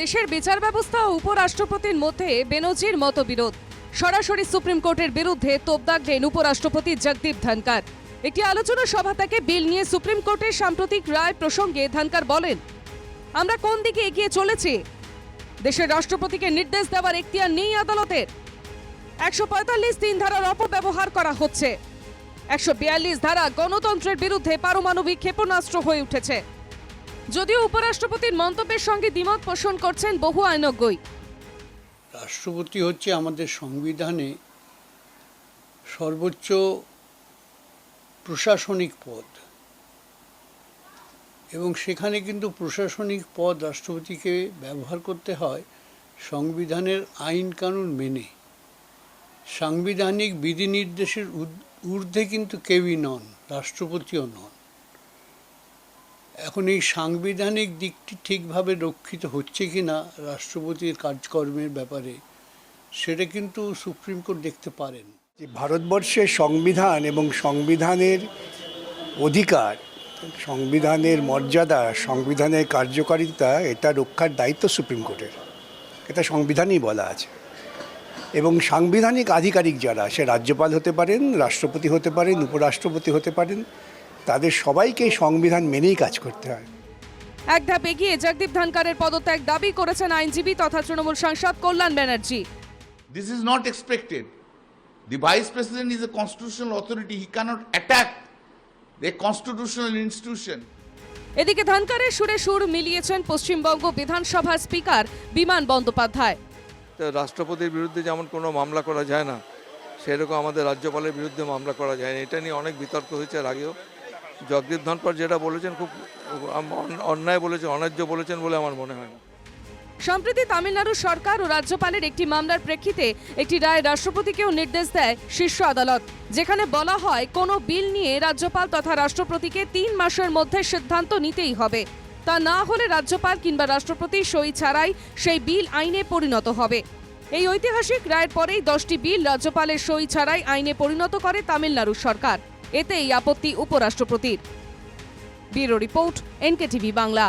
দেশের বিচার ব্যবস্থা ও উপরাষ্ট্রপতির মধ্যে বেনজির মতবিরোধ। সরাসরি সুপ্রিম কোর্টের বিরুদ্ধে তোপ দাগলেন উপরাষ্ট্রপতি জগদীপ ধনকার একটি আলোচনা সভা থেকে বিল নিয়ে সুপ্রিম কোর্টের সাম্প্রতিক রায় প্রসঙ্গে ধনকার বলেন, আমরা কোন দিকে এগিয়ে চলেছি? দেশের রাষ্ট্রপতিকে নির্দেশ দেওয়ার এখতিয়ার নেই আদালতের। একশো পঁয়তাল্লিশ তিন ধারার অপব্যবহার করা হচ্ছে। একশো বিয়াল্লিশ ধারা গণতন্ত্রের বিরুদ্ধে পারমাণবিক ক্ষেপণাস্ত্র হয়ে উঠেছে। যদিও উপরাষ্ট্রপতির মন্তব্যের সঙ্গে দ্বিমত পোষণ করছেন বহু আইনজ্ঞই। রাষ্ট্রপতি হচ্ছে আমাদের সংবিধানে সর্বোচ্চ প্রশাসনিক পদ। এবং সেখানে কিন্তু প্রশাসনিক পদ রাষ্ট্রপতিকে ব্যবহার করতে হয় সংবিধানের আইন কানুন মেনে। সাংবিধানিক বিধিনির্দেশের ঊর্ধ্বে কিন্তু কেউই নন, রাষ্ট্রপতিও নন। এখন এই সাংবিধানিক দিকটি ঠিকভাবে রক্ষিত হচ্ছে কি না রাষ্ট্রপতির কাজকর্মের ব্যাপারে, সেটা কিন্তু সুপ্রিম কোর্ট দেখতে পারেন। যে ভারতবর্ষের সংবিধান এবং সংবিধানের অধিকার, সংবিধানের মর্যাদা, সংবিধানের কার্যকারিতা, এটা রক্ষার দায়িত্ব সুপ্রিম কোর্টের। এটা সংবিধানই বলা আছে। এবং সাংবিধানিক আধিকারিক যারা, সে রাজ্যপাল হতে পারেন, রাষ্ট্রপতি হতে পারেন, উপরাষ্ট্রপতি হতে পারেন তাদের সবাইকে সংবিধান মেনেই কাজ করতে হয়। এক ধাপ এগিয়ে জগদীপ ধনকারের পদত্যাগ দাবি করেছেন আইনজীবী তথা তৃণমূল সাংসদ Kalyan Banerjee. This is not expected The vice president is a constitutional authority He cannot attack the constitutional institution. এদিকে ধনকারের সুরে সুর মিলিয়েছেন পশ্চিমবঙ্গ বিধানসভার স্পিকার বিমান বন্দ্যোপাধ্যায়। তো রাষ্ট্রপতির বিরুদ্ধে যেমন কোনো মামলা করা যায় না সেরকম আমাদের রাজ্যপালের বিরুদ্ধে মামলা করা যায় না। এটা নিয়ে অনেক বিতর্ক হয়েছে এর আগেও জগদীপ ধনকর যেটা বলেছেন খুব অন্যায় বলেছেন, অন্যায্য বলেছেন বলে আমার মনে হয় না। সম্প্রতি তামিলনাড়ু সরকার ও রাজ্যপালের একটি মামলার প্রেক্ষিতে একটি রায় রাষ্ট্রপতিকেও নির্দেশ দেয় শীর্ষ আদালত, যেখানে বলা হয় কোনো বিল নিয়ে রাজ্যপাল তথা রাষ্ট্রপতিকে তিন মাসের মধ্যে সিদ্ধান্ত নিতেই হবে। তা না হলে রাজ্যপাল কিংবা রাষ্ট্রপতি সই ছাড়াই সেই বিল আইনে পরিণত হবে। এই ঐতিহাসিক রায়ের পরেই দশটি বিল রাজ্যপালের সই ছাড়াই আইনে পরিণত করে তামিলনাড়ু সরকার। এতেই আপত্তি উপরাষ্ট্রপতির। Bureau report NKTV Bangla.